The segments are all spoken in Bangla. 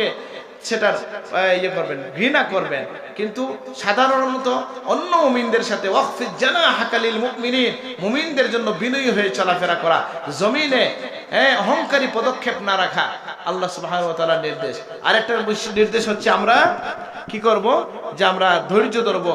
থেকে সেটার ইয়ে করবেন, ঘৃণা করবেন। কিন্তু সাধারণত অন্য মুমিনদের সাথে ওয়াকফিজ জানা হাকালিল মুমিনিন, মুমিনদের জন্য বিনয়ী হয়ে চলাফেরা করা, জমিনে হ্যাঁ অহংকারী পদক্ষেপ না রাখা আল্লাহ সুবহানাহু নির্দেশ। আরেকটা নির্দেশ হচ্ছে আমরা কি করব? যে আমরা ধৈর্য ধরব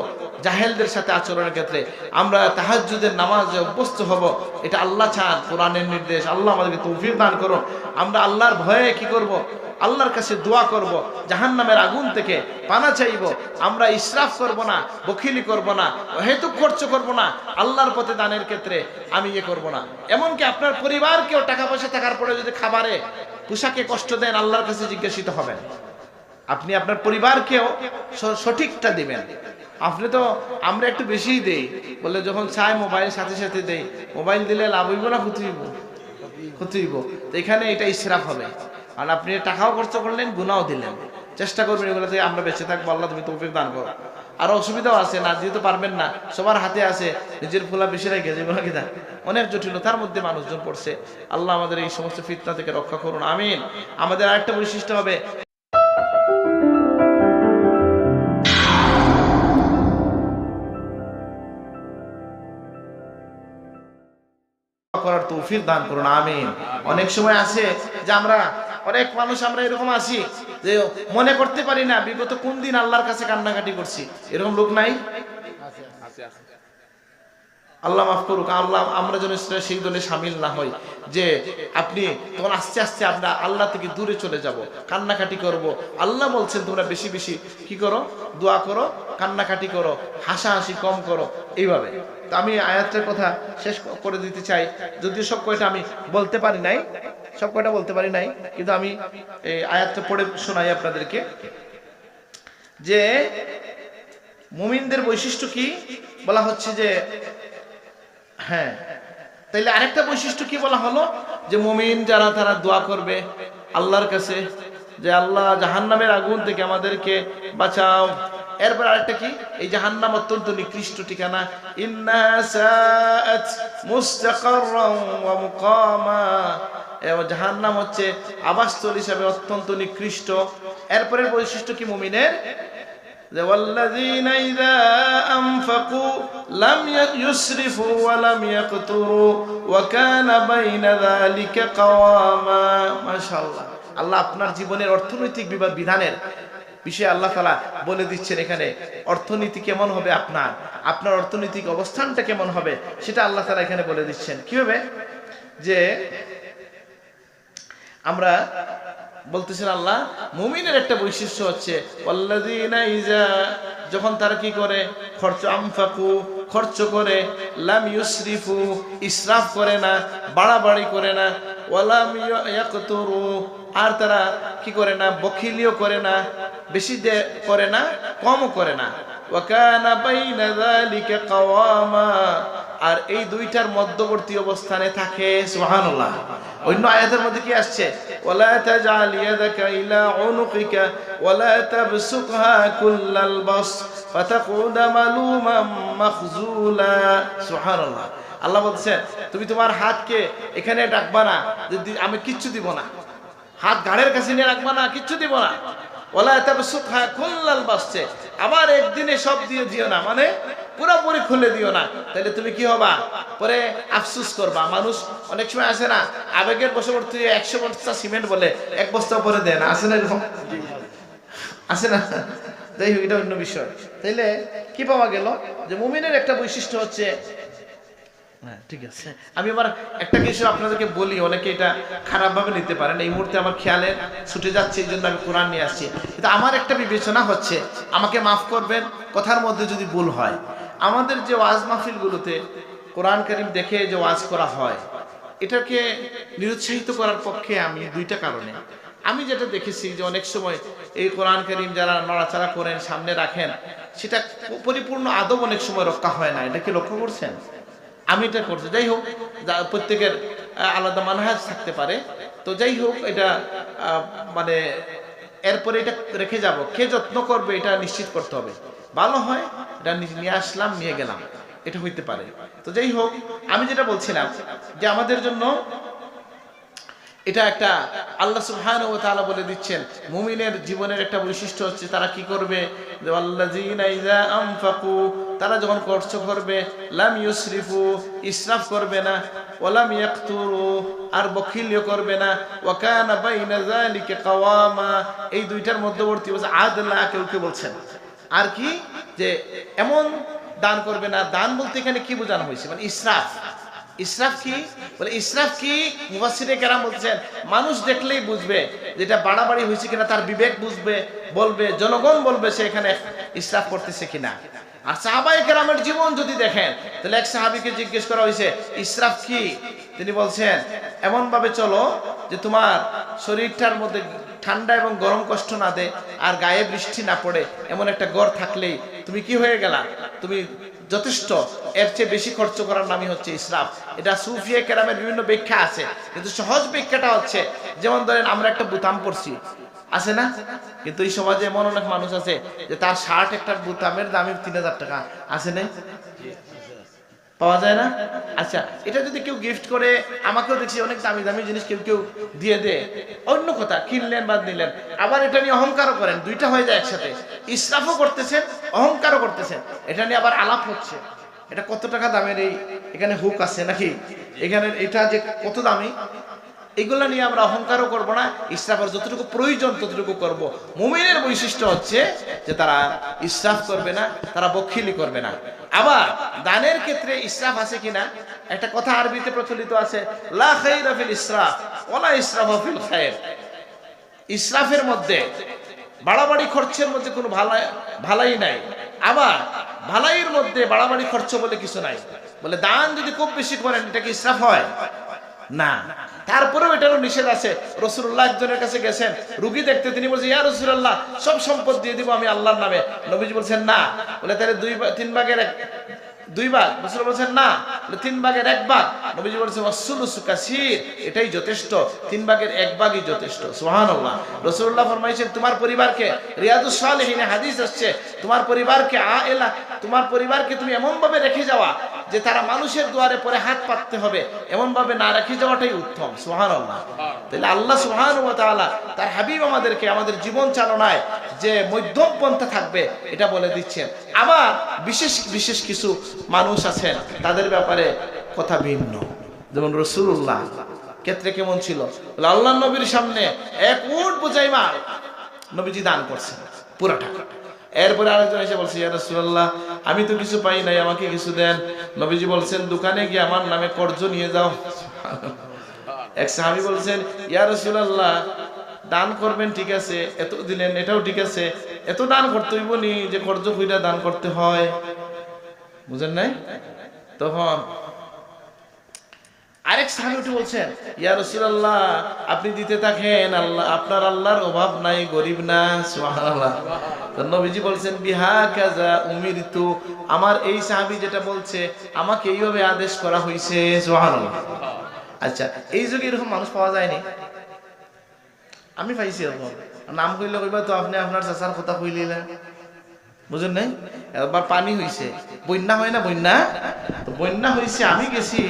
জাহেলদের সাথে আচরণের ক্ষেত্রে আমরা তাহাজ্জুদের নামাজে অভ্যস্ত হব। এটা আল্লাহ চান, কোরআনের নির্দেশ। আল্লাহ আমাদেরকে তৌফিক দান করুন। আমরা আল্লাহর ভয়ে কি করব? আল্লাহর কাছে দোয়া করব। জাহান্নামের আগুন থেকে পানা চাইব। আমরা ইসরাফ করব না, বখিলি করব না হেতু খরচ করব না। আল্লাহর পথে দানের ক্ষেত্রে আমি ইয়ে করব না। এমনকি আপনার পরিবারকেও টাকা পয়সা থাকার পরে যদি খাবারে পোশাকে কষ্ট দেন, আল্লাহর কাছে জিজ্ঞাসিত হবেন। আপনি আপনার পরিবারকেও সঠিকটা দিবেন। আপনি তো আমরা একটু বেশিই দেই। বলে যখন চাই মোবাইল সাথে সাথে দেই, মোবাইল দিলে লাভ হইব না, ক্ষতি হইব? ক্ষতি হইব। তো এখানে এটা ইসরাফ হবে। আর আপনি টাকাও খরচ করলেন গুনাও দিলেন। চেষ্টা করবেন এগুলো থেকে আমরা বেঁচে থাকব, আল্লাহ তুমি তৌফিক দান করো। আর অসুবিধাও আছে না দিতে পারবেন না, সবার হাতে আছে, নিজের ফুলা বেশি রেখে যেগুলো কি দেন অনেক জটিলতার মধ্যে মানুষজন পড়ছে। আল্লাহ আমাদের এই সমস্ত ফিতনা থেকে রক্ষা করুন, আমিন। আমাদের আরেকটা বৈশিষ্ট্য হবে করার তৌফিক দান করুন, আমিন। অনেক সময় আছে যে আমরা, অনেক মানুষ আমরা এরকম আছি যে মনে করতে পারি না, বিগত কোন দিন আল্লাহর কাছে কান্নাকাটি করছি। এরকম লোক নাই? আল্লাহ মাফ করুক, আল্লাহ, আমরা যেন সেই দলে সামিল না হই, যে আপনি তখন আস্তে আস্তে আমরা আল্লাহ থেকে দূরে চলে যাব, কান্নাকাটি করব। আল্লাহ বলছেন, তোমরা বেশি বেশি কি করো? দোয়া করো, কান্নাকাটি করো, হাসাহাসি কম করো। এইভাবে। তো আমি আয়াতের কথা শেষ করে দিতে চাই। যদিও সব কয়টা আমি বলতে পারি নাই, সব কয়টা বলতে পারি নাই, কিন্তু আমি এই আয়াতটা পড়ে শোনাই আপনাদেরকে। যে মুমিনদের বৈশিষ্ট্য কি? বলা হচ্ছে যে হ্যাঁ। তাইলে আরেকটা বৈশিষ্ট্য কি বলা হলো? যে মুমিন যারা, তারা দোয়া করবে আল্লাহর কাছে, যে আল্লাহ জাহান্নামের আগুন থেকে আমাদেরকে বাঁচাও। এরপর আরেকটা কি? এই জাহান্নাম অত্যন্ত নিকৃষ্ট ঠিকানা। ইন্না এবং জাহান্নাম হচ্ছে আবাসস্থল হিসাবে অত্যন্ত নিকৃষ্ট। এরপরের বৈশিষ্ট্য কি মুমিনের? যে, ওয়াল্লাযীনা ইযা আনফাকু লাম ইউসরিফু ওয়া লাম ইয়াকতুরু ওয়া কানা বাইনা যালিকা কাওয়ামা। মাশাআল্লাহ। আল্লাহ আপনার জীবনের অর্থনৈতিক বিধানের বিষয়ে আল্লাহ তালা বলে দিচ্ছেন এখানে, অর্থনীতি কেমন হবে আপনার? আপনার অর্থনৈতিক অবস্থানটা কেমন হবে? সেটা আল্লাহ তালা এখানে বলে দিচ্ছেন। কি হবে যে, আমরা বলতেছেন আল্লাহ, মুমিনের একটা বৈশিষ্ট্য হচ্ছে যখন তারা কি করে? খরচ আমফাকু খরচ করে লাম ইউসরিফু ইসরাফ করে না বাড়াবাড়ি করে না ওয়ালাম ইয়াকতুরু আর তারা কি করে না, বখিলিও করে না, বেশি করে না, কমও করে না। আর এই দুইটার মধ্যবর্তী অবস্থানে থাকে অন্য মধ্যে কি আসছে? আল্লাহ বলছেন তুমি তোমার হাতকে এখানে রাখবা না, যে আমি কিচ্ছু দিব না। হাত ঘাড়ের কাছে নিয়ে রাখবা না, কিচ্ছু দিব না। ওলা কুল্লাল বাসছে আবার একদিনে সব দিয়ে দিও না মানে পুরোপুরি খুলে দিও না। তাহলে তুমি কি হবা? পরে আফসুস করবা। মানুষ অনেক সময় আসে না, আবেগের বশবর্তী একশো বস্তা সিমেন্ট বলে এক বস্তা পরে দেয় না। আসে না এরকম? আসে না? যাই হোক, এটা অন্য বিষয়। তাইলে কি পাওয়া গেল? যে মুমিনের একটা বৈশিষ্ট্য হচ্ছে হ্যাঁ ঠিক আছে। আমি আবার একটা কিছু আপনাদেরকে বলি, অনেকে এটা খারাপভাবে নিতে পারেন এই মুহূর্তে আমার খেয়ালে ছুটে যাচ্ছে, এই জন্য আমি কোরআন নিয়ে আসছি। কিন্তু আমার একটা বিবেচনা হচ্ছে, আমাকে মাফ করবেন, কথার মধ্যে যদি ভুল হয়। আমাদের যে ওয়াজ মাহফিলগুলোতে কোরআন করিম দেখে যে ওয়াজ করা হয়, এটাকে নিরুৎসাহিত করার পক্ষে আমি দুইটা কারণে। আমি যেটা দেখেছি যে অনেক সময় এই কোরআন করিম যারা নড়াচড়া করেন, সামনে রাখেন, সেটা পরিপূর্ণ আদব অনেক সময় রক্ষা হয় না। এটা কি লক্ষ্য করছেন? আমি এটা করছি। যাই হোক প্রত্যেকের আলাদা মানহাজ থাকতে পারে। তো যাই হোক, এটা মানে এরপরে এটা রেখে যাব। কে যত্ন করবে এটা নিশ্চিত করতে হবে। ভালো হয়, এটা নিয়ে আসলাম, নিয়ে গেলাম। এটা হইতে পারে। তো যাই হোক, আমি যেটা বলছিলাম যে আমাদের জন্য এটা একটা আল্লাহ সুবহানাহু ওয়া তাআলা বলে দিচ্ছেন। মুমিনের জীবনের একটা বৈশিষ্ট্য হচ্ছে তারা কি করবে? তারা যখন খরচ করবে, লাম ইউসরিফু, ইসরাফ করবে না ইয়াকতুরু, আর বখিলিও করবে না। ওয়া কানা বাইনা যালিকা কাওয়ামা, এই দুইটার মধ্যবর্তী বলছে আদলা, কেউ কেউ বলছেন? আর কি? যে এমন দান করবে না। দান বলতে এখানে কি বোঝানো হয়েছে? মানে ইসরাফ। ইসরাফ কি? বলে ইসরাফ কি? মুফাসসিরে কেরাম বলছেন, মানুষ দেখলেই বুঝবে যেটা বাড়াবাড়ি হয়েছে কিনা, তার বিবেক বুঝবে, বলবে, জনগণ বলবে সে এখানে ইসরাফ করতেছে কিনা? আর সাহাবাই কেরামের জীবন যদি দেখেন, তাহলে এক সাহাবিকে জিজ্ঞেস করা হয়েছে ইসরাফ কি? তিনি বলছেন এমন ভাবে চলো যে তোমার শরীরটার মধ্যে ঠান্ডা এবং গরম কষ্ট না দে, আর গায়ে বৃষ্টি না পড়ে, এমন একটা গড় থাকলেই তুমি কি হয়ে গেলা? তুমি যথেষ্ট। এর চেয়ে বেশি খরচ করার নামই হচ্ছে ইসরাফ। এটা সুফিয়া কেরামের বিভিন্ন ব্যাখ্যা আছে। কিন্তু সহজ ব্যাখ্যাটা হচ্ছে, যেমন ধরেন আমরা একটা বুতাম পড়ছি আছে না? কিন্তু এই সমাজে এমন অনেক মানুষ আছে যে তার শার্ট একটা বুতামের দামই তিন হাজার টাকা। আছে না পাওয়া যায় না? আচ্ছা এটা যদি কেউ গিফট করে, আমাকেও দেখছি অনেক দামি দামি জিনিস কেউ কেউ দিয়ে দে অন্য কথা, কিনলেন বা নিলেন। আবার এটা নিয়ে অহংকারও করেন। দুইটা হয়ে যায় একসাথে। ইসরাফও করতেছেন, অহংকারও করতেছেন। এটা নিয়ে আবার আলাপ হচ্ছে। এটা কত টাকা দামের এই এখানে হুক আছে নাকি? এখানে এটা যে কত দামি? এগুলা নিয়ে আমরা অহংকারও করব না, ইসরাফের যতটুকু প্রয়োজন ততটুকু করব। মুমিনের বৈশিষ্ট্য হচ্ছে যে তারা ইসরাফ করবে না, তারা বখিলি করবে না। আবার দানের ক্ষেত্রে ইসরাফ আছে কিনা, একটা কথা আরবিতে প্রচলিত আছে, লা ফিল ইসরাফ ওয়ালা ইসরাফা ফিল খায়র ইসরাফের মধ্যে বাড়াবাড়ি খরচের মধ্যে কোনো ভালাই ভালাই নাই। আবার ভালাইয়ের মধ্যে বাড়াবাড়ি খরচ বলে কিছু নাই। বলে দান যদি খুব বেশি করেন, এটা কি ইসরাফ হয়? না। তারপরেও এটারও নিষেধ আছে। রসুল্লাহ একজনের কাছে গেছেন, রুগী দেখতে তিনি বলছেন ইয়া রসুল্লাহ সব সম্পদ দিয়ে দিব আমি আল্লাহর নামে। নবীজি বলছেন, না। বলে, তাহলে দুই তিন ভাগের এক, দুই ভাগ? রসুল বলছেন, না। তিন ভাগের এক ভাগ। নবীজি বলছেন অসুলুসু কাসির, এটাই যথেষ্ট। তিন ভাগের এক ভাগই যথেষ্ট। সুবহানাল্লাহ। রসুল্লাহ ফরমাইছেন, তোমার পরিবারকে রিয়াদুস সালেহিনে হাদিস আসছে, তোমার পরিবারকে আ এলা তোমার পরিবারকে তুমি এমন ভাবে রেখে যাওয়া যে তারা মানুষের দুয়ারে পরে হাত পাততে হবে এমন ভাবে না রেখে যাওয়াটাই উত্তম, সুবহানাল্লাহ। তাহলে আল্লাহ ওয়া তার হাবিব আমাদেরকে আমাদের জীবন চালনায় যে মধ্যম পন্থা থাকবে, এটা বলে দিচ্ছেন। আবার বিশেষ বিশেষ কিছু মানুষ আছেন, তাদের ব্যাপারে কথা ভিন্ন। যেমন রসুল্লাহ ক্ষেত্রে কেমন ছিল? আল্লাহ নবীর সামনে এক উট বোঝাই মাল নবীজি দান করছেন, পুরাটা। এরপরে আরেকজন এসে বলছে ইয়া রাসূলুল্লাহ আমি তো কিছু পাই নাই আমাকে কিছু দেন। নবীজি বলছেন দোকানে গিয়ে আমার নামে কর্জ নিয়ে যাও। এক সাহাবী বলছেন ইয়া রাসূলুল্লাহ দান করবেন ঠিক আছে এত দিলেন এটাও ঠিক আছে এত দান করতে হইব নি যে কর্জ কইরা দান করতে হয়। বুঝেন নাই? তখন আরেক সাহাবী উঠে বলছেন, ইয়া রাসূলুল্লাহ, আপনি দিতে থাকেন আল্লাহ, আপনার আল্লাহর অভাব নাই, গরিব না। সুবহানাল্লাহ। তো নবীজি বলছেন, বিহা কাজা উমিরতু? আমার এই সাহাবী যেটা বলছে, আমাকে এইভাবে আদেশ করা হয়েছে সুবহানাল্লাহ। আচ্ছা এই যুগে এরকম মানুষ পাওয়া যায়নি? আমি পাইছি এরকম। নাম কইলে কইবা তো আপনি আপনার চাচার কথা কইলিলেন বুঝেন নাই? একবার পানি হইছে। বন্যা হয় না বন্যা? তো বন্যা হইছে, আমি গেছি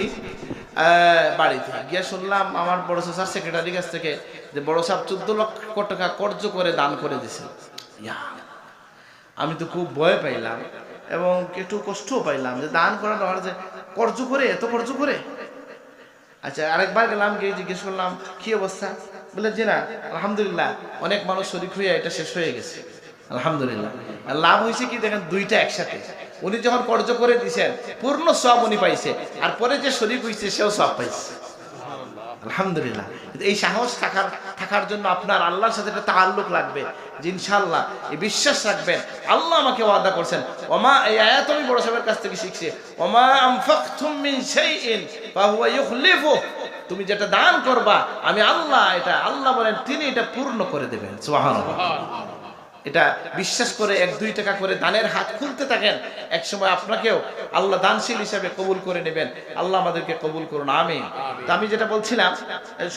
বাড়িতে গিয়ে শুনলাম আমার বড় চাচার সেক্রেটারি কাছ থেকে যে বড় সাহেব চোদ্দ লক্ষ টাকা কর্জ করে দান করে দিছে। আমি তো খুব ভয় পাইলাম এবং একটু কষ্টও পাইলাম যে দান করার আমার যে কর্জ করে, এত কর্জ করে? আচ্ছা আরেকবার গেলাম, গিয়ে জিজ্ঞেস করলাম, কি অবস্থা? বলে যে না, আলহামদুলিল্লাহ, অনেক মানুষ শরিক হয়ে এটা শেষ হয়ে গেছে। আলহামদুলিল্লাহ। লাভ হয়েছে কি, দেখেন দুইটা একসাথে। উনি যখন কর্জ করে দিছেন, পূর্ণ সব উনি পাইছে। আর পরে যে শরিক হয়েছে সেও সব পাইছে। আলহামদুলিল্লাহ। এই সাহস থাকার থাকার জন্য আপনার আল্লাহর সাথে একটা তাল্লুক লাগবে। যে ইনশাআল্লাহ, এই বিশ্বাস রাখবেন, আল্লাহ আমাকে ওয়াদা করছেন, ওমা এই আয়াত আমি বড় সাহেবের কাছ থেকে শিখছি, ওমা আনফাকতুম মিন শাইইন, ফাহুয়া ইউখলিফু। তুমি যেটা দান করবা, আমি আল্লাহ এটা, আল্লাহ বলেন, তিনি এটা পূর্ণ করে দেবেন। সুবহানাল্লাহ। এটা বিশ্বাস করে এক, দুই টাকা করে দানের হাত খুলতে থাকেন এক সময় আপনাকেও আল্লাহ দানশীল হিসাবে কবুল করে নেবেন। আল্লাহ আমাদেরকে কবুল করুন আমি তো আমি যেটা বলছিলাম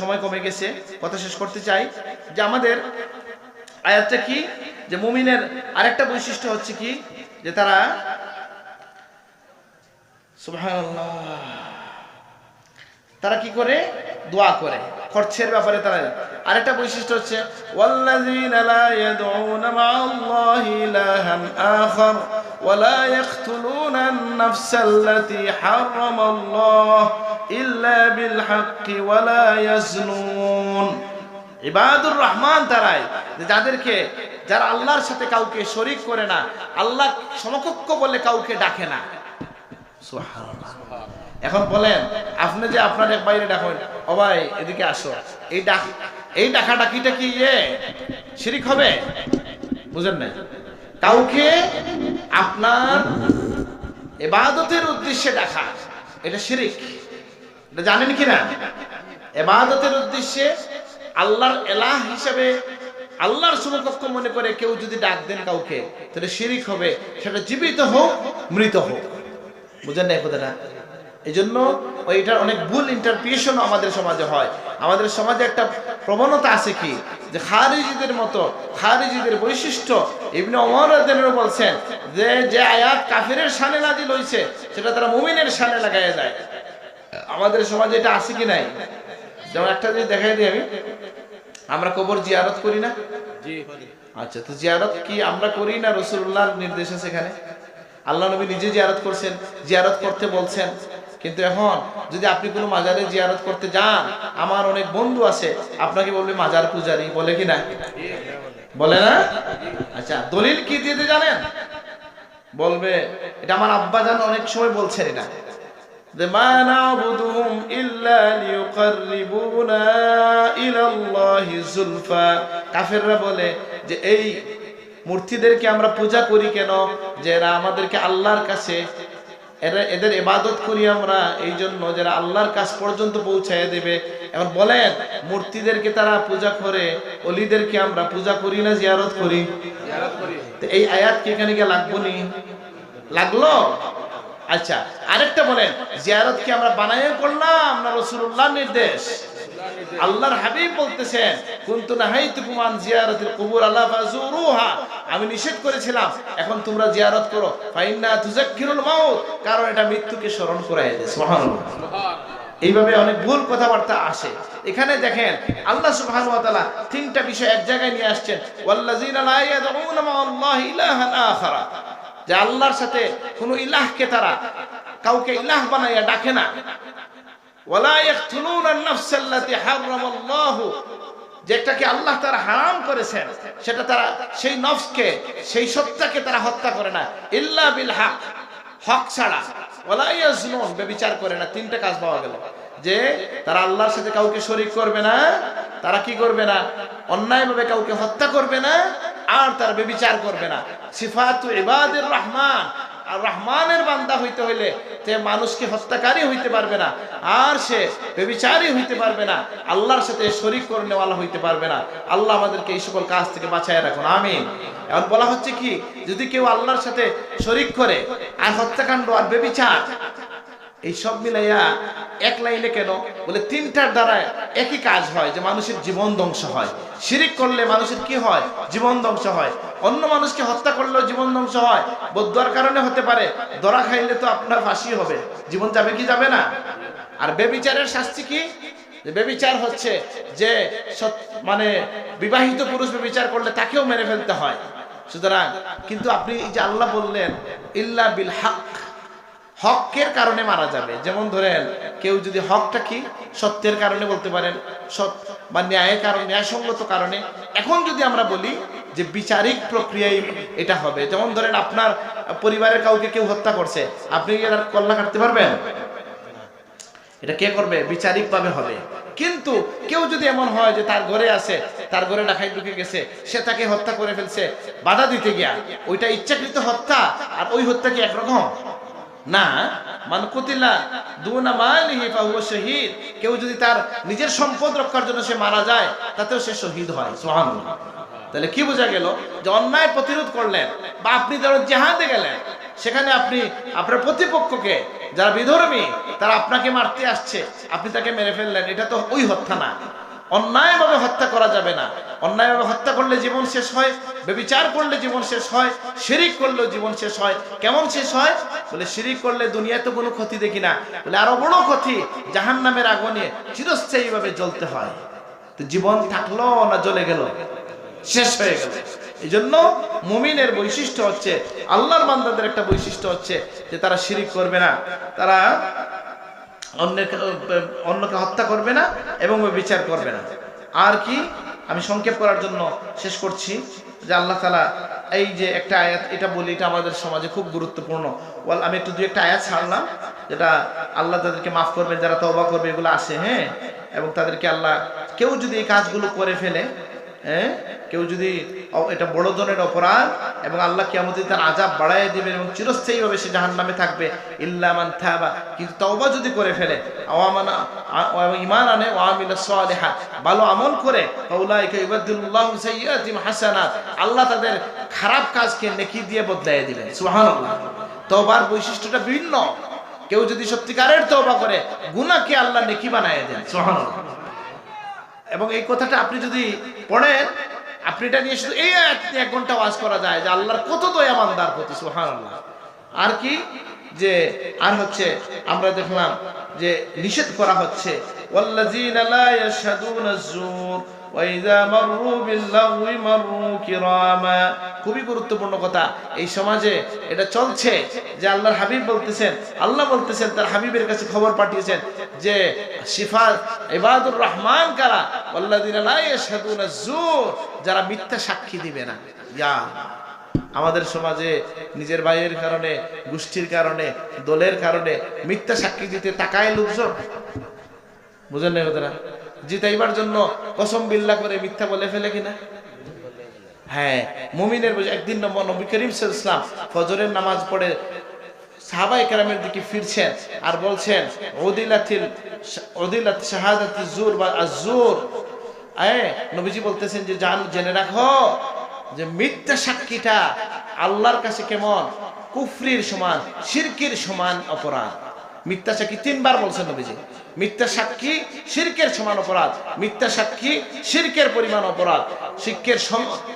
সময় কমে গেছে, কথা শেষ করতে চাই, যে আমাদের আয়াতটা কি? যে মুমিনের আরেকটা বৈশিষ্ট্য হচ্ছে কি? যে তারা তারা কি করে? দোয়া করে। খরচের ব্যাপারে তারা আরেকটা বৈশিষ্ট্য হচ্ছে ওয়াল্লাযীনা লা ইয়াদউনা মা'আল্লাহি ইলাহান আখার ولا يقتلون النفس التي حرم الله إلا بالحق ولا يزنون ইবাদুর রহমান তারাই যে যাদেরকে যারা আল্লাহর সাথে কাউকে শরিক করে না আল্লাহ সমকক্ষ বলে কাউকে ডাকে না সুবহানাল্লাহ। এখন বলেন আপনি যে আপনার এক বাইরে ডাকেন ও ভাই এদিকে আসো এই ডাক এই ডাকা ডাকিটা কি ইয়ে শিরিক হবে? বুঝেন না কাউকে আপনার এবাদতের উদ্দেশ্যে ডাকা এটা শিরিক। এটা জানেন কি না এবাদতের উদ্দেশ্যে আল্লাহর এলাহ হিসেবে আল্লাহর সমকক্ষ মনে করে কেউ যদি ডাক দেন কাউকে, তাহলে শিরিক হবে, সেটা জীবিত হোক, মৃত হোক। বুঝেন না কথাটা? এই জন্য ওইটার অনেক ভুল ইন্টারপ্রিয়েশন আমাদের সমাজে হয়। আমাদের সমাজে একটা প্রবণতা আছে কি? যে খারিজিদের মতো খারিজিদের বৈশিষ্ট্য ইবনে ওমর বলছেন যে যে আয়াত কাফিরের শানে নাজিল হইছে সেটা তারা মুমিনের শানে লাগায়া যায় আমাদের সমাজে এটা আছে কি নাই? যেমন একটা যদি দেখাই দিই আমি। আমরা কবর জিয়ারত করি না? আচ্ছা তো জিয়ারত কি আমরা করি না রসুল্লাহর নির্দেশ আছে এখানে? আল্লাহ নবী নিজে জিয়ারত করছেন জিয়ারত করতে বলছেন। কিন্তু এখন যদি আপনি কোনো মাজারে জিয়ারত করতে যান, আমার অনেক বন্ধু আছে, আপনাকে বলবে মাজার পূজারি, বলে কি না? বলে না? আচ্ছা দলিল কি দিতে জানেন? বলবে, এটা আমার আব্বা জান অনেক সময় বলছেন এটা। বলে যে, এই মূর্তিদেরকে আমরা পূজা করি কেন? যে আমাদেরকে আল্লাহর কাছে এরা এদের এবাদত করি আমরা এই জন্য যারা আল্লাহর কাছ পর্যন্ত পৌঁছায় দেবে। এখন বলেন মূর্তিদেরকে তারা পূজা করে অলিদেরকে আমরা পূজা করি না জিয়ারত করি? এই আয়াত কি এখানে গিয়ে লাগবো নি? লাগল? আচ্ছা আরেকটা বলেন জিয়ারত কি আমরা বানাইয়া করলাম না রসুল্লাহ নির্দেশ? আল্লাহর হাবিব বলতেছেন কুনতু নাহাইতুকুম আন জিয়ারাতিল কুবুর, আল্লাহ ফাজুরুহা আমি নিষেধ করেছিলাম, এখন তোমরা জিয়ারত করো। ফাইন্না তুজাক্কিরুল মাউত, কারণ এটা মৃত্যুকে স্মরণ করায় দেয়, সুবহানাল্লাহ। এইভাবে অনেক ভুল কথাবার্তা আসে। এখানে দেখেন, আল্লাহ সুবহানাহু ওয়া তাআলা তিনটা বিষয় এক জায়গায় নিয়ে আসছেন, ওয়াল্লাযিনা লা ইয়াদউনা মা'আল্লাহি ইলাহান আখারা। যে আল্লাহর সাথে কোনো ইলাহকে তারা কাউকে ইলাহ বানাইয়া ডাকে না। বেবিচার করে না। তিনটা কাজ পাওয়া গেল। যে তারা আল্লাহর সাথে কাউকে শরীক করবে না, তারা কি করবে না? অন্যায়ভাবে কাউকে হত্যা করবে না, আর তারা বেবিচার করবে না। সিফাতু রহমান রহমানের বান্দা হইতে হইলে সে মানুষকে হত্যাকারী হইতে পারবে না, আর সে বেবিচারী হইতে পারবে না, আল্লাহর সাথে শরিক করে নেওয়ালা হইতে পারবে না। আল্লাহ আমাদেরকে এই সকল কাজ থেকে বাঁচায় রাখুন, আমিন। এখন বলা হচ্ছে কি, যদি কেউ আল্লাহর সাথে শরিক করে, আর হত্যাকাণ্ড আর বেবিচার এই সব মিলাইয়া এক লাইনে কেন? বলে তিনটার দ্বারা একই কাজ হয় যে মানুষের জীবন ধ্বংস হয়। শিরিক করলে মানুষের কি হয়? জীবন ধ্বংস হয়। অন্য মানুষকে হত্যা করলেও জীবন ধ্বংস হয়। বদুয়ার কারণে হতে পারে, দরা খাইলে তো আপনার ফাঁসি হবে। জীবন যাবে কি যাবে না? আর বেবিচারের শাস্তি কি? বেবিচার হচ্ছে যে মানে বিবাহিত পুরুষ বেবিচার করলে তাকেও মেরে ফেলতে হয়। সুতরাং কিন্তু আপনি যে আল্লাহ বললেন, ইল্লা বিল হক হকের কারণে মারা যাবে। যেমন ধরেন, কেউ যদি হকটা কি? সত্যের কারণে বলতে পারেন। সৎ বা ন্যায়ের কারণে, ন্যায়সঙ্গত কারণে। এখন যদি আমরা বলি যে বিচারিক প্রক্রিয়ায় এটা হবে, যেমন ধরেন আপনার পরিবারের কাউকে কেউ হত্যা করছে, আপনি কি তার কল্লা কাটতে পারবেন? এটা কে করবে? বিচারিক ভাবে হবে। কিন্তু কেউ যদি এমন হয় যে তার ঘরে আছে, তার ঘরে ডাকাই ঢুকে গেছে, সে তাকে হত্যা করে ফেলছে, বাধা দিতে গিয়া, ওইটা ইচ্ছাকৃত হত্যা, আর ওই হত্যা কি একরকম? না, মান কুতিলা দুনা মালিহি ফাহুয়া শহীদ। কেউ যদি তার নিজের সম্পদ রক্ষার জন্য সে মারা যায়, তাতেও সে শহীদ হয়, সুবহানাল্লাহ। তাহলে কি বোঝা গেল যে অন্যায় প্রতিরোধ করলেন বা আপনি ধরুন জেহাদে গেলেন, সেখানে আপনি আপনার প্রতিপক্ষকে, যারা বিধর্মী, তারা আপনাকে মারতে আসছে, আপনি তাকে মেরে ফেললেন, এটা তো ওই হত্যা না। অন্যায়ভাবে হত্যা করা যাবে না। অন্যায়ভাবে হত্যা করলে জীবন শেষ হয়, বেবিচার করলে জীবন শেষ হয়, শিরিক করলেও জীবন শেষ হয়। কেমন শেষ হয়? বলে শিরিক করলে দুনিয়াতে কোনো ক্ষতি দেখি না। বলে আরও বড় ক্ষতি জাহান নামের আগুনে চিরস্থায়ীভাবে জ্বলতে হয়। তো জীবন থাকল না জ্বলে গেল? শেষ হয়ে গেল। এই জন্য মুমিনের বৈশিষ্ট্য হচ্ছে, আল্লাহর বান্দাদের একটা বৈশিষ্ট্য হচ্ছে যে তারা শিরিক করবে না। তারা অন্যকে অন্যকে হত্যা করবে না এবং বিচার করবে না। আর কি? আমি সংক্ষেপ করার জন্য শেষ করছি যে আল্লাহ তালা এই যে একটা আয়াত, এটা বলি, এটা আমাদের সমাজে খুব গুরুত্বপূর্ণ। ওয়াল, আমি একটু দু একটা আয়াত ছাড়লাম যেটা আল্লাহ তাদেরকে মাফ করবেন, যারা তওবা করবে, এগুলো আসে হ্যাঁ? এবং তাদেরকে আল্লাহ, কেউ যদি এই কাজগুলো করে ফেলে হ্যাঁ? কেউ যদি এটা বড় ধরনের অপরাধ এবং আল্লাহ কিয়ামতে তার আজাব বাড়ায় দিবেন এবং চিরস্থায়ীভাবে সে জাহান নামে থাকবে ইল্লামান থাবা কিন্তু তওবা যদি করে ফেলে ইমান আনে ভালো আমল করে আল্লাহ তাদের খারাপ কাজকে নেকি দিয়ে বদলায় দিবেন। সুবহানাল্লাহ। বৈশিষ্ট্যটা ভিন্ন। কেউ যদি সত্যিকারের তওবা করে, গুনাহকে আল্লাহ নেকি বানায় দেন। সুবহানাল্লাহ। এবং এই কথাটা আপনি যদি পড়েন এটা নিয়ে শুধু এই এক ঘণ্টা ওয়াজ করা যায় যে আল্লাহর কত দয়া প্রতি প্রতি, সুবহানাল্লাহ। আর কি? যে, আর হচ্ছে আমরা দেখলাম যে নিষেধ করা হচ্ছে, ওয়াল্লাযীনা লা ইয়াশহাদুনা আয-যুর খুবই গুরুত্বপূর্ণ কথা। এই সমাজে এটা চলছে যে আল্লাহর হাবিব বলতেছেন, আল্লাহ বলতেছেন, তার হাবিবের কাছে খবর পাঠিয়েছেন যে শিফা ইবাদুর রহমান কারা? যারা। মিথ্যা সাক্ষী দিবে না। ইয়া আমাদের সমাজে নিজের ভাইয়ের কারণে, গোষ্ঠীর কারণে, দলের কারণে মিথ্যা সাক্ষী দিতে তাকায় লোকজন। বুঝেন না কথাটা? জিতাইবার জন্য কসম বিল্লা করে মিথ্যা বলে ফেলে কিনা? হ্যাঁ মুমিনের বোঝা একদিন নম্বর নবী করিম ওয়াসাল্লাম ফজরের নামাজ পড়ে দিকে ফিরছেন আর বলছেন জুর নবীজি বলতেছেন যে, জান, জেনে রাখো যে মিথ্যা সাক্ষীটা আল্লাহর কাছে কেমন? কুফরির সমান, শিরকির সমান অপরাধ। মিথ্যা সাক্ষী তিনবার বলছেন নবীজি। মিথ্যা সাক্ষী শিরকের সমান অপরাধ। মিথ্যা সাক্ষী শিরকের পরিমাণ অপরাধ। শিক্ষের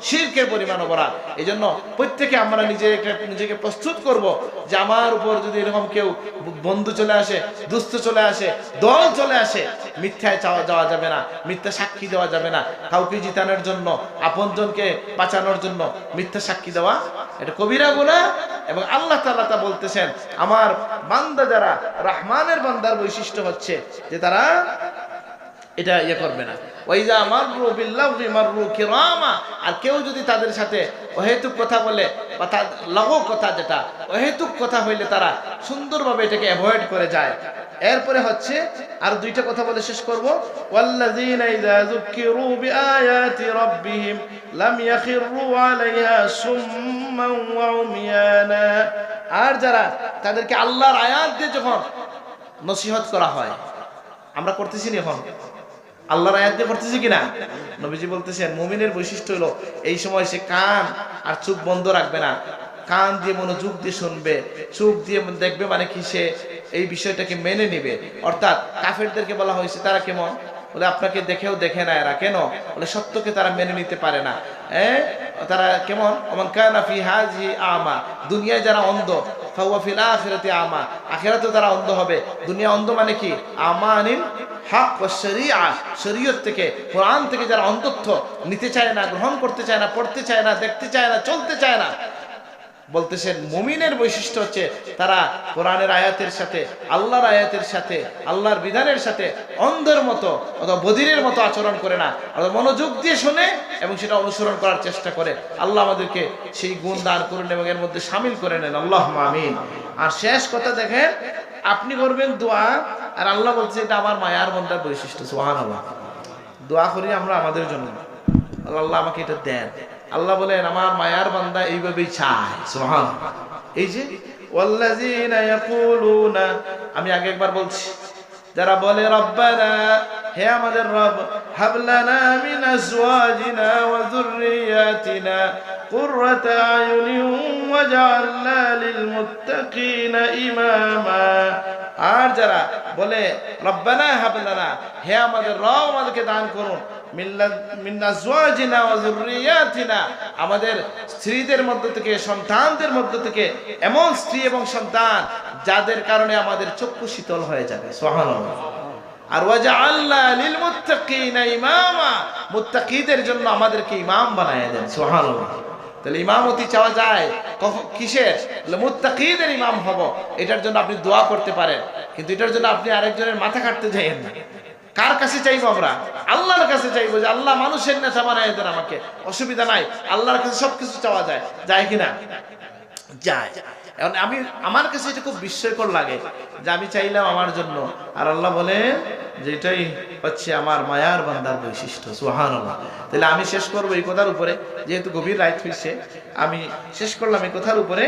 শিরকের পরিমাণ অপরাধ। এই জন্য প্রত্যেকে আমরা নিজে নিজেকে প্রস্তুত করব যে আমার উপর যদি এরকম কেউ বন্ধু চলে আসে, দুস্থ চলে আসে, দল চলে আসে, মিথ্যায় চাওয়া যাওয়া যাবে না, মিথ্যা সাক্ষী দেওয়া যাবে না। কাউকে জিতানোর জন্য, আপনজনকে বাঁচানোর জন্য মিথ্যা সাক্ষী দেওয়া। এটা কবিরা গুণা এবং আল্লাহ তাআলা তা বলতেছেন, আমার বান্দা যারা, রাহমানের বান্দার বৈশিষ্ট্য হচ্ছে যে তারা এটা ইয়ে করবে না। আর কেউ যদি তাদের সাথে অহেতুক কথা বলে কথা যেটা, অহেতুক কথা হইলে তারা সুন্দরভাবে এটাকে অ্যাভয়েড করে যায়। এরপরে হচ্ছে আর দুইটা কথা বলে শেষ করব। আর যারা তাদেরকে আল্লাহর আয়াত দিয়ে যখন নসিহত করা হয় আমরা করতেছি না এখন? আল্লাহর আয়াত দিয়ে করতেছি কিনা? নবীজি বলতেছেন, মুমিনের বৈশিষ্ট্য হলো, এই সময় সে কান আর চোখ বন্ধ রাখবে না। কান দিয়ে মনোযোগ দিয়ে শুনবে। চোখ দিয়ে দেখবে মানে কি সে এই বিষয়টাকে মেনে নিবে। অর্থাৎ কাফেরদেরকে বলা হয়েছে, তারা কেমন? বলে আপনাকে দেখেও দেখে না। এরা কেন? বলে সত্যকে তারা মেনে নিতে পারে না। হ্যাঁ তারা কেমন? অমন হাজি আমা। দুনিয়ায় যারা অন্ধ আমা। হবে। দুনিয়া অন্ধ মানে কি? শরীয়ত থেকে, কোরআন থেকে যারা নিতে চায় না, গ্রহণ করতে চায় না, পড়তে চায় না, দেখতে চায় না, চলতে চায় না বলতেছেন, মুমিনের বৈশিষ্ট্য হচ্ছে তারা কোরআনের আয়াতের সাথে, আল্লাহর আয়াতের সাথে, আল্লাহর বিধানের সাথে অন্ধের মতো অথবা বদিরের মতো আচরণ করে না। অথবা মনোযোগ দিয়ে শোনে এবং সেটা অনুসরণ করার চেষ্টা করে। আল্লাহ আমাদেরকে সেই গুণ দান করুন এবং এর মধ্যে সামিল করে নেন। আল্লাহ আমিন। আর শেষ কথা দেখেন, আপনি করবেন দোয়া, আর আল্লাহ বলছে এটা আমার মায়ার বন্ধার বৈশিষ্ট্য সোহান আল্লাহ দোয়া করি আমরা আমাদের জন্য। আল্লাহ আমাকে এটা দেন। আল্লাহ বলেন, আমার মায়ার বান্দা এইভাবেই চায়। সোহান এই যে আমি আগে একবার বলছি, যারা বলে, রব্বানা, হে আমাদের রব, হাবলানা মিন আজওয়াজিনা ওয়া যুররিয়াতিনা কুররাতা আয়ুনিন ওয়াজআলনা লিল মুত্তাকিনা ইমামা। আর যারা বলে, রব্বানা, হাবলানা, হে আমাদের রব, আমাদেরকে দান করুন। আমাদের স্ত্রীদের মধ্য থেকে, সন্তানদের মধ্য থেকে এমন স্ত্রী এবং সন্তান যাদের কারণে আমাদের চক্ষু শীতল হয়ে যাবে। সুবহানাল্লাহ। আর ওয়াজা মুত্তাকিদের জন্য আমাদেরকে ইমাম বানায় দেন। সুবহানাল্লাহ। তাহলে ইমামতি চাওয়া যায়? কিসের? মুত্তাকিদের ইমাম হব। এটার জন্য আপনি দোয়া করতে পারেন। কিন্তু এটার জন্য আপনি আরেকজনের মাথা কাটতে যাইয়েন না। কার কাছে চাইব আমরা? আল্লাহর কাছে চাইব যে আল্লাহ মানুষের নেতা বানায় দেন আমাকে। অসুবিধা নাই, আল্লাহর কাছে সবকিছু চাওয়া যায়। যায় কিনা? যায়। এখন আমি, আমার কাছে এটা খুব বিস্ময়কর লাগে যে আমি চাইলাম আমার জন্য। আর আল্লাহ বলে যে এটাই হচ্ছে আমার মায়ার বান্দার বৈশিষ্ট্য সুহান তাহলে আমি শেষ করব এই কথার উপরে। যেহেতু গভীর রাত হয়েছে আমি শেষ করলাম এই কথার উপরে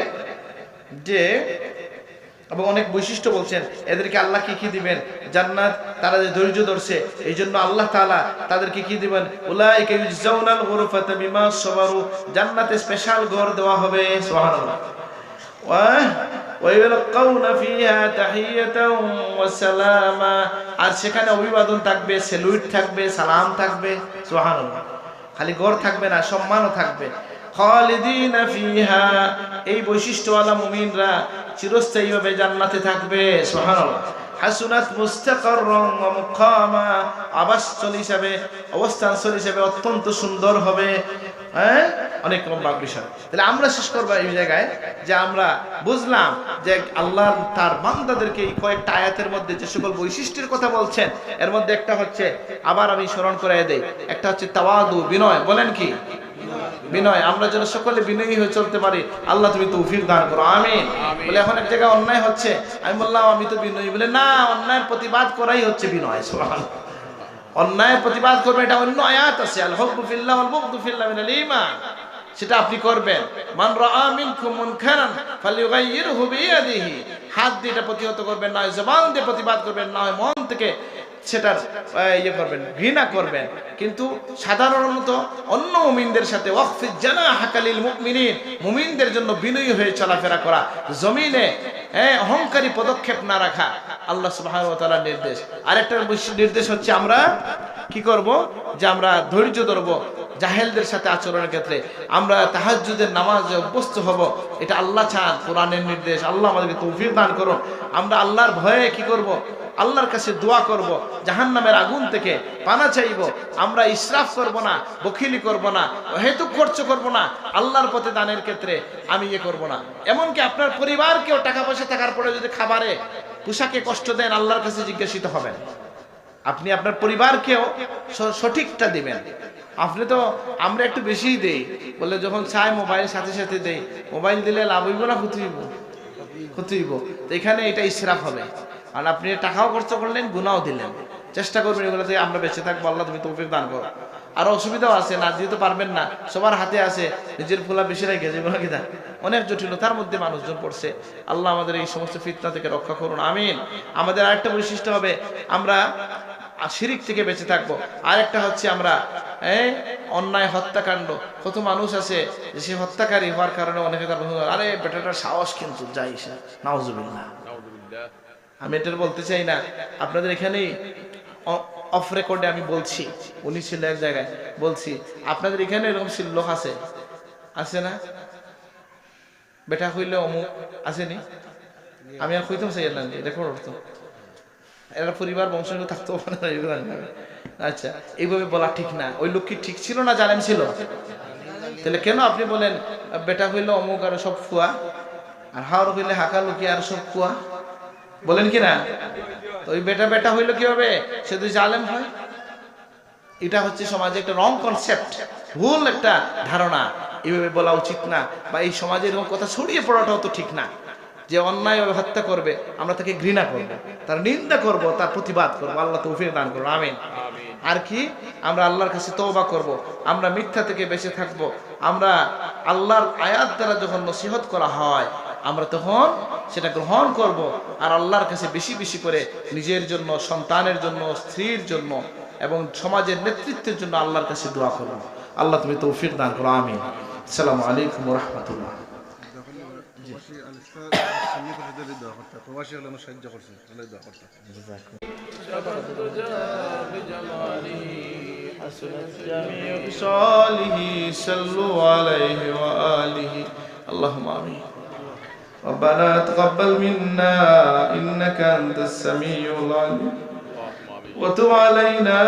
যে এবং অনেক বৈশিষ্ট্য বলছেন, এদেরকে আল্লাহ কি কি দিবেন? জান্নাত, তারা যে ধৈর্য ধরছে এই জন্য আল্লাহ তালা তাদেরকে কি দিবেন? জান্নাতে স্পেশাল ঘর দেওয়া হবে আর সেখানে অভিবাদন থাকবে সেলুইট থাকবে, সালাম থাকবে সোহান খালি ঘর থাকবে না, সম্মানও থাকবে। খালিদিনা এই বৈশিষ্ট্যওয়ালা মুমিনরা চিরস্থায়ীভাবে জান্নাতে থাকবে হাসুনাত মুস্তাকাররান ওয়া মুকামা। আবাসস্থল অবস্থানস্থল অত্যন্ত সুন্দর হবে হ্যাঁ? অনেক লম্বা বিষয় তাহলে আমরা শেষ করব এই জায়গায় যে আমরা বুঝলাম যে আল্লাহ তার বান্দাদেরকে এই কয়েকটা আয়াতের মধ্যে যে সকল বৈশিষ্ট্যের কথা বলছেন, এর মধ্যে একটা হচ্ছে, আবার আমি স্মরণ করে দেই, একটা হচ্ছে তাওয়াদু, বিনয়, বলেন কি? বিনয় আমরা যেন সকলে বিনয়ী হয়ে চলতে পারি। আল্লাহ তুমি তৌফিক দান করো আমিন। বলে এখন এক জায়গায় অন্যায় হচ্ছে। আমি বললাম আমি তো বিনয়ী। বলে না অন্যায়ের প্রতিবাদ করাই হচ্ছে বিনয় অন্যায়ের প্রতিবাদ করবে এটা অন্য আয়াত আছে। আল হুকমু ফিল্লাহ ওয়াল বুগদু ফিল্লাহ মিনাল ঈমান। সেটা আপনি করবেন। মান রাআ মিনকুম মুনকারান ফালিয়ুগাইয়িরহু বিয়াদিহি। হাত দিয়ে এটা প্রতিহত করবেন না জবান দিয়ে প্রতিবাদ করবেন না হয় মন থেকে সেটার ইয়ে করবেন, ঘৃণা করবেন। কিন্তু সাধারণত অন্য মুমিনদের সাথে জানা হাকালিল মুমিনিন, মুমিনদের জন্য বিনয়ী হয়ে চলাফেরা করা, জমিনে হ্যাঁ অহংকারী পদক্ষেপ না রাখা, আল্লাহ সুবাহ নির্দেশ। আরেকটা নির্দেশ হচ্ছে আমরা কি করব? যে আমরা ধৈর্য ধরব জাহেলদের সাথে আচরণের ক্ষেত্রে আমরা তাহাজ্জুদের নামাজে অভ্যস্ত হব। এটা আল্লাহ চান, কোরআনের নির্দেশ। আল্লাহ আমাদেরকে তৌফিক দান করুন। আমরা আল্লাহর ভয়ে কি করব? আল্লাহর কাছে দোয়া করব, জাহান্নামের আগুন থেকে পানা চাইব। আমরা ইসরাফ করব না, বখিলি করব না হেতু খরচ করব না। আল্লাহর পথে দানের ক্ষেত্রে আমি ইয়ে করব না। এমনকি আপনার পরিবারকেও টাকা পয়সা থাকার পরে যদি খাবারে পোশাকে কষ্ট দেন, আল্লাহর কাছে জিজ্ঞাসিত হবেন। আপনি আপনার পরিবারকেও সঠিকটা দিবেন। আপনি তো আমরা একটু বেশিই দেই। বলে যখন চাই মোবাইল সাথে সাথে দেই। মোবাইল দিলে লাভ হইব না, ক্ষতি হইব? ক্ষতি হইব। তো এখানে এটা ইসরাফ হবে। আর আপনি টাকাও খরচ করলেন গুনাও দিলেন। চেষ্টা করবেন এগুলো থেকে আমরা বেঁচে থাকব। আল্লাহ তুমি তৌফিক দান করো। আর অসুবিধাও আছে, না দিতে পারবেন না। সবার হাতে আছে, নিজের ফুলা বেশি রেখে যেগুলো কি অনেক জটিলতার মধ্যে মানুষজন পড়ছে। আল্লাহ আমাদের এই সমস্ত ফিতনা থেকে রক্ষা করুন। আমিন। আমাদের আরেকটা বৈশিষ্ট্য হবে, আমরা শিরিক থেকে বেঁচে থাকব। আরেকটা হচ্ছে আমরা অন্যায় হত্যাকাণ্ড। কত মানুষ আছে যে সে হত্যাকারী হওয়ার কারণে অনেকে আরে, বেটাটার সাহস কিন্তু যাই নাউজুবিল্লাহ। আমি এটা বলতে চাই না। আপনাদের এখানেই অফ রেকর্ডে আমি বলছি। উনি ছিল এক জায়গায়। বলছি, আপনাদের এখানে এরকম লোক আছে? আছে না? বেটা হইলে অমুক আসেনি? আমি আর কইতাম চাই না রেকর্ড করতো এরা পরিবার বংশ থাকতো। আচ্ছা এইভাবে বলা ঠিক না। ওই লোক কি ঠিক ছিল না জানেন ছিল? তাহলে কেন আপনি বলেন, বেটা হইলে অমুক আর সব ফুয়া আর হাওড় হইলে হাকা লুকি আর সব ফুয়া বলেন কি না? ওই বেটা বেটা হইল কি হবে সে তো জালেম হয়। এটা হচ্ছে সমাজে একটা রং কনসেপ্ট ভুল একটা ধারণা। এইভাবে বলা উচিত না। বা এই সমাজের কথা ছড়িয়ে পড়াটাও তো ঠিক না। যে অন্যায়ভাবে হত্যা করবে আমরা তাকে ঘৃণা করব তার নিন্দা করব তার প্রতিবাদ করব। আল্লাহ তৌফিক দান করব আমিন। আর কি? আমরা আল্লাহর কাছে তওবা করব আমরা মিথ্যা থেকে বেঁচে থাকব আমরা আল্লাহর আয়াত দ্বারা যখন নসিহত করা হয় আমরা তখন সেটা গ্রহণ করব। আর আল্লাহর কাছে বেশি বেশি করে নিজের জন্য সন্তানের জন্য স্ত্রীর জন্য এবং সমাজের নেতৃত্বের জন্য আল্লাহর কাছে দোয়া করব। আল্লাহ তুমি তৌফিক দান করো। আমিন। আসসালামু আলাইকুম রহমতুল্লাহ। الله اللهم آمين ربنا تقبل منا إنك أنت السميع العليم وتب علينا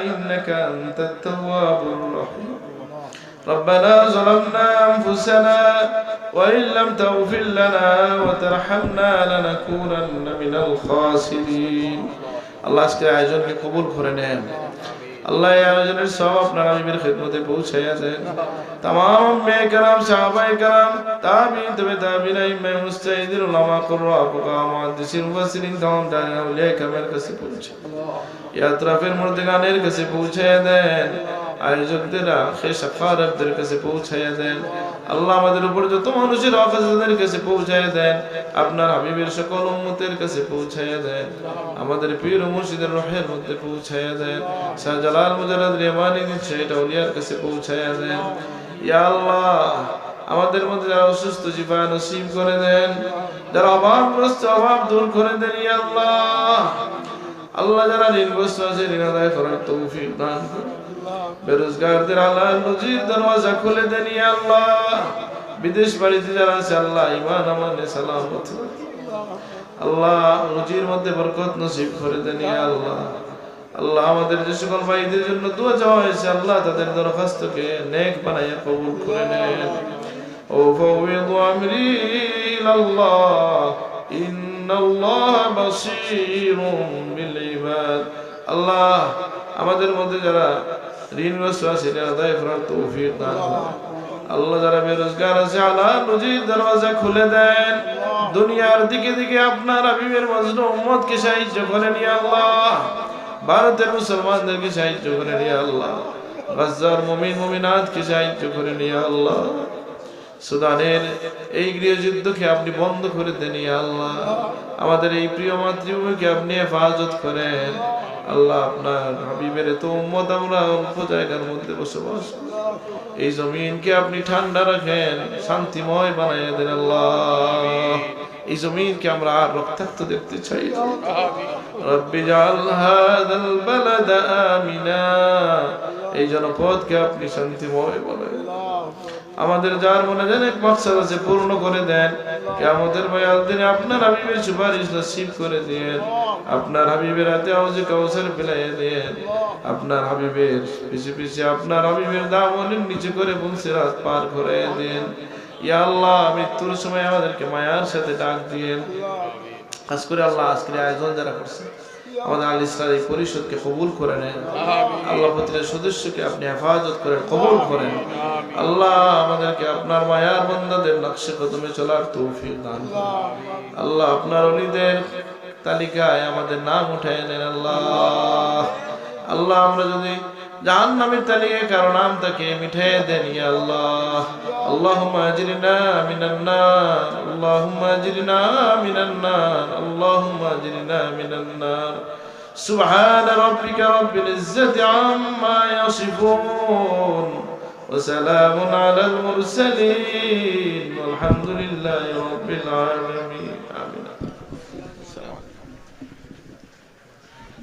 إنك أنت التواب الرحيم ربنا ظلمنا أنفسنا وإن لم تغفر لنا وترحمنا لنكونن من الخاسرين আল্লাহ আজকে আয়োজনকে কবুল করে নেন আল্লাহ এই আয়োজনের সব আপনার আমিমের খেদমতে পৌঁছাইয়া দেন তাম মেয়ে কালাম সাহাবাই কালাম তাবি তবে তাবি নাই মে মুস্তাহিদিন উলামা করো আপুকা মুহাদ্দিসিন মুফাসসিরিন তাম জানেন আউলিয়া কামের কাছে পৌঁছে ইয়াত্রাফের মধ্যে গানের কাছে পৌঁছাইয়া দেন আয়োজকদের আখে সাফারতদের কাছে পৌঁছাইয়া দেন আল্লাহ আমাদের উপর যত মানুষের অফাজদের কাছে পৌঁছায় দেন, আপনার হাবিবের সকল উম্মতের কাছে পৌঁছাইয়া দেন, আমাদের পীর মুর্শিদের রহের মধ্যে পৌঁছাইয়া দেন, শাহজালাল মুজারাদ রেমানি দিচ্ছে, এটা উলিয়ার কাছে পৌঁছাইয়া দেন। ইয়া আল্লাহ, আমাদের মধ্যে যারা অসুস্থ জীবন নসিব করে দেন, যারা অভাবগ্রস্ত, অভাব দূর করে দেন, ইয়া আল্লাহ। আল্লাহ যারা ঋণগ্রস্ত আছে, ঋণ আদায় করার তৌফিক দান করুন। বেরোজগারদের হালাল রুজির দরওয়াজা খুলে দেন আল্লাহ। বিদেশ বাড়িতে যারা আছে, আল্লাহ ইমান আমানে, সালামত। আল্লাহ রুজির মধ্যে বরকত নসিব করে দেন আল্লাহ। আল্লাহ, আমাদের যে সকল ভাইদের জন্য দোয়া চাওয়া হয়েছে, আল্লাহ, তাদের দরখাস্তকে নেক বানাইয়া কবুল করে নেন। ও ফাউযু আমরি ইলাল্লাহ, ইন্নাল্লাহ বাসীরুম বিল ইবাদ। আল্লাহ, আমাদের মধ্যে যারা ঋণ তৌফিক দান আল্লাহ যারা বেরোজগার আছে, আল্লাহ রুজির দরওয়াজা খুলে দেন। দুনিয়ার দিকে দিকে আপনার হাবিবের মজনু সাহায্য করেন আল্লাহ। ভারতের সাহায্য করেন আল্লাহ। মুমিন সাহায্য করেন আল্লাহ। সুদানের এই গৃহযুদ্ধকে আপনি বন্ধ করে দেন আল্লাহ। আমাদের এই প্রিয় মাতৃভূমিকে আপনি হেফাজত করেন। আল্লাহ আপনার হাবিবের এত উম্মত, আমরা অল্প জায়গার মধ্যে বসবাস এই জমিনকে আপনি ঠান্ডা রাখেন, শান্তিময় বানাইয়া দেন আল্লাহ। এই জমিনকে আমরা আর রক্তাক্ত দেখতে চাই রব্বি জাল হাদাল বালাদা আমিনা। এই জনপদকে আপনি শান্তিময় বলেন আমাদের যার মনে যেন এক মাকসাদ আছে পূর্ণ করে দেন। আমাদের ভয়াল দিনে আপনার হাবিবের সুপারিশ নসিব করে দেন। আপনার হাবিবের হাতে আওয়াজে কাউসার পিলাইয়ে দেন। আপনার হাবিবের পিছে পিছে আপনার হাবিবের দাম অনেক নিচে করে বলছে রাত পার করে দেন। ইয়া আল্লাহ, মৃত্যুর সময় আমাদেরকে মায়ার সাথে ডাক দিয়েন। খাস করে আল্লাহ আজকের আয়োজন যারা করছে আমাদের আল ইসলাম এই পরিষদকে কবুল করে নেন আল্লাহ পত্রের সদস্যকে আপনি হেফাজত করেন কবুল করেন। আল্লাহ আমাদেরকে আপনার মায়ার বন্ধাদের নকশে কদমে চলার তৌফিক দান। আল্লাহ আপনার অলিদের তালিকায় আমাদের নাম উঠায় নেন আল্লাহ। আল্লাহ আমরা যদি জাহান নামের তালিকায় কারো নাম তাকে মিঠাই দেন ইয়া আল্লাহ আল্লাহুম্মা আজরিনা মিনান নার আল্লাহুম্মা আজরিনা মিনান নার আল্লাহুম্মা আজরিনা মিনান নার سبحان ربك رب العزة عما يصفون وسلام على المرسلين والحمد لله رب العالمين